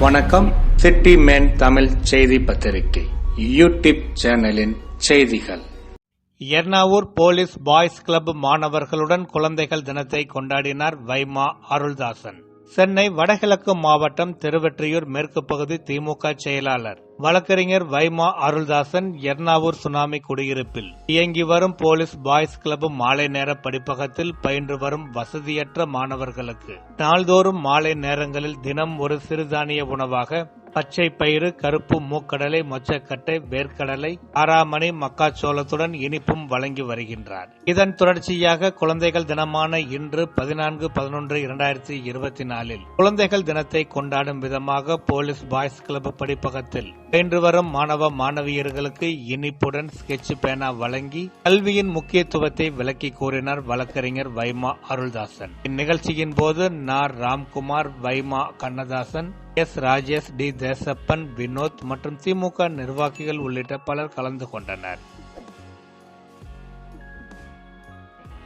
வணக்கம். City man Tamil செய்தி பத்திரிகை. யூடியூப் சேனலின் செய்திகள். எர்ணாவூர் போலீஸ் பாய்ஸ் கிளப் மாணவர்களுடன் குழந்தைகள் தினத்தை கொண்டாடினார் வைமா அருள்தாசன். சென்னை வடகிழக்கு மாவட்டம் திருவெற்றியூர் மேற்கு பகுதி திமுக செயலாளர். வழக்கறிஞர் வைமா அருள்தாசன் எர்ணாவூர் சுனாமி குடியிருப்பில். இயங்கி வரும் போலீஸ் பாய்ஸ் கிளப் மாலை நேர படிப்பகத்தில் பயின்று வரும் வசதியற்ற மாணவர்களுக்கு. நாள்தோறும் மாலை நேரங்களில் தினம் ஒரு சிறுதானிய உணவாக பச்சை பயிறு கருப்பு மூக்கடலை மொச்சக்கட்டை வேர்க்கடலை ஆறாமணி மக்காச்சோளத்துடன் இனிப்பும் வழங்கி வருகின்றார். இதன் தொடர்ச்சியாக குழந்தைகள் தினமான இன்று பதினான்கு பதினொன்று இரண்டாயிரத்தி இருபத்தி நாலில் குழந்தைகள் தினத்தை கொண்டாடும் விதமாக போலீஸ் பாய்ஸ் கிளப் படிப்பகத்தில் பயின்று வரும் மாணவ மாணவியர்களுக்கு இனிப்புடன் ஸ்கெட்ச் பேனா வழங்கி கல்வியின் முக்கியத்துவத்தை விளக்கி கூறினார் வழக்கறிஞர் வைமா அருள்தாசன். இந்நிகழ்ச்சியின் போது நார் ராம்குமார் வைமா கண்ணதாசன் எஸ் ராஜேஷ் டி தேசப்பன் வினோத் மற்றும் திமுக நிர்வாகிகள் உள்ளிட்ட பலர் கலந்து கொண்டனர்.